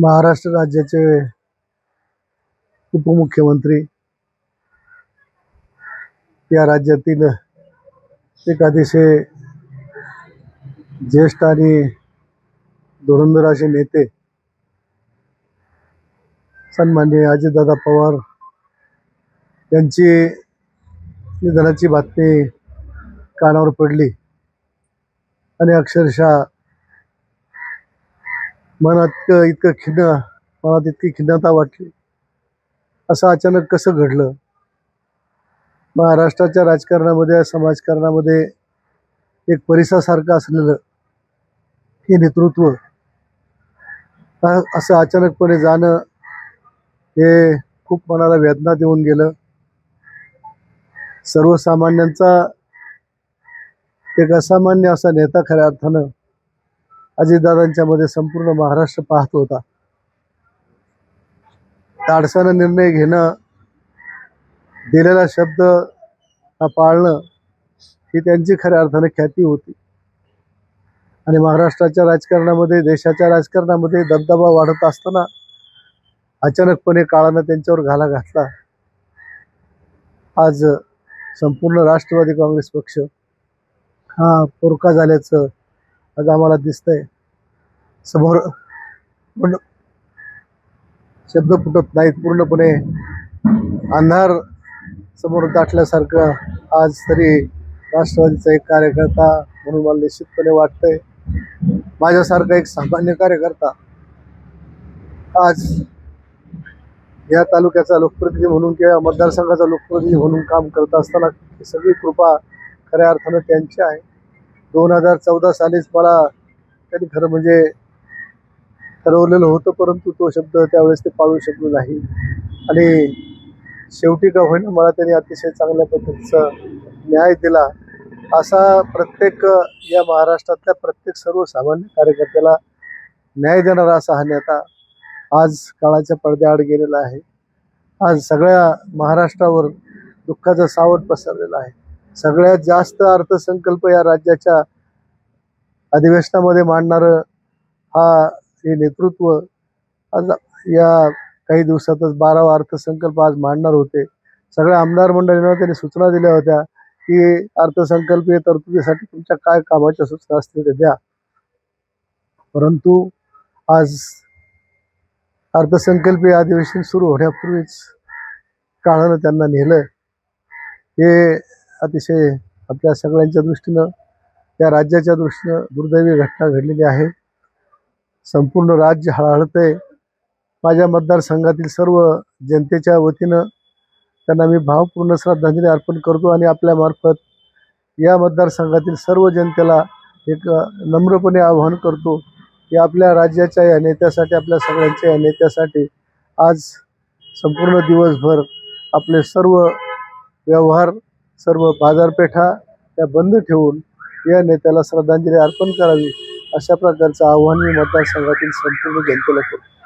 महाराष्ट्र राज्याचे उपमुख्यमंत्री या राज्यातील एक अतिशय ज्येष्ठ आणि धुरंधर असे नेते सन्माननीय अजितदादा पवार यांची निधनाची बातमी कानावर पडली आणि अक्षरशः मनात इतकं खिन्न मनात इतकी खिन्नता वाटली. असं अचानक कसं घडलं? महाराष्ट्राच्या राजकारणामध्ये समाजकारणामध्ये एक परिसासारखं असलेलं हे नेतृत्व असं अचानकपणे जाणं हे खूप मनाला वेदना देऊन गेलं. सर्वसामान्यांचा एक असामान्य असा नेता खऱ्या अर्थानं अजितदादांच्या मध्ये संपूर्ण महाराष्ट्र पाहत होता. ताडसानं निर्णय घेणं दिलेला शब्द हा पाळणं ही त्यांची खऱ्या अर्थानं ख्याती होती. आणि महाराष्ट्राच्या राजकारणामध्ये देशाच्या राजकारणामध्ये दबदबा वाढत असताना अचानकपणे काळानं त्यांच्यावर घाला घातला. आज संपूर्ण राष्ट्रवादी काँग्रेस पक्ष हा पोरका झाल्याचं आज आम्हाला दिसतंय. समोर शब्द फुटत नाहीत. पूर्णपणे अंधार समोर दाटल्यासारखं आज तरी राष्ट्रवादीचा एक कार्यकर्ता म्हणून मला निश्चितपणे वाटतंय. माझ्यासारखा एक सामान्य कार्यकर्ता आज या तालुक्याचा लोकप्रतिनिधी म्हणून किंवा मतदारसंघाचा लोकप्रतिनिधी म्हणून काम करत असताना सगळी कृपा खऱ्या अर्थानं त्यांची आहे. दोन हजार चौदा सालीच मला त्यांनी खरं म्हणजे ठरवलेलं होतं परंतु तो शब्द त्यावेळेस ते पाळू शकलो नाही. आणि शेवटी का होईना मला त्यांनी अतिशय चांगल्या पद्धतीचा न्याय दिला. असा प्रत्येक या महाराष्ट्रातल्या प्रत्येक सर्वसामान्य कार्यकर्त्याला न्याय देणारा असा हा नेता आज काळाच्या पडद्याआड गेलेला आहे. आज सगळ्या महाराष्ट्रावर दुःखाचं सावट पसरलेलं आहे. सगळ्यात जास्त अर्थसंकल्प या राज्याच्या अधिवेशनामध्ये मांडणारं हा हे नेतृत्व. आज या काही दिवसातच बारावा अर्थसंकल्प आज मांडणार होते. सगळ्या आमदार मंडळींना त्यांनी सूचना दिल्या होत्या की अर्थसंकल्पीय तरतुदीसाठी तुमच्या काय कामाच्या सूचना असतील ते द्या. परंतु आज अर्थसंकल्पीय अधिवेशन सुरू होण्यापूर्वीच काळानं त्यांना नेलं हे अतिशय आपल्या सगळ्यांच्या दृष्टीनं या राज्याच्या दृष्टीनं दुर्दैवी घटना घडलेली आहे. संपूर्ण राज्य हळहळतंय माझ्या मतदारसंघातील सर्व जनतेच्या वतीनं त्यांना मी भावपूर्ण श्रद्धांजली अर्पण करतो आणि आपल्यामार्फत या मतदारसंघातील सर्व जनतेला एक नम्रपणे आवाहन करतो की आपल्या राज्याच्या या नेत्यासाठी आपल्या सगळ्यांच्या या नेत्यासाठी आज संपूर्ण दिवसभर आपले सर्व व्यवहार सर्व बाजारपेठा त्या बंद ठेवून या नेत्याला श्रद्धांजली अर्पण करावी. अशा प्रकारचं आव्हान मी मतदारसंघातील संपूर्ण जनतेला करतो.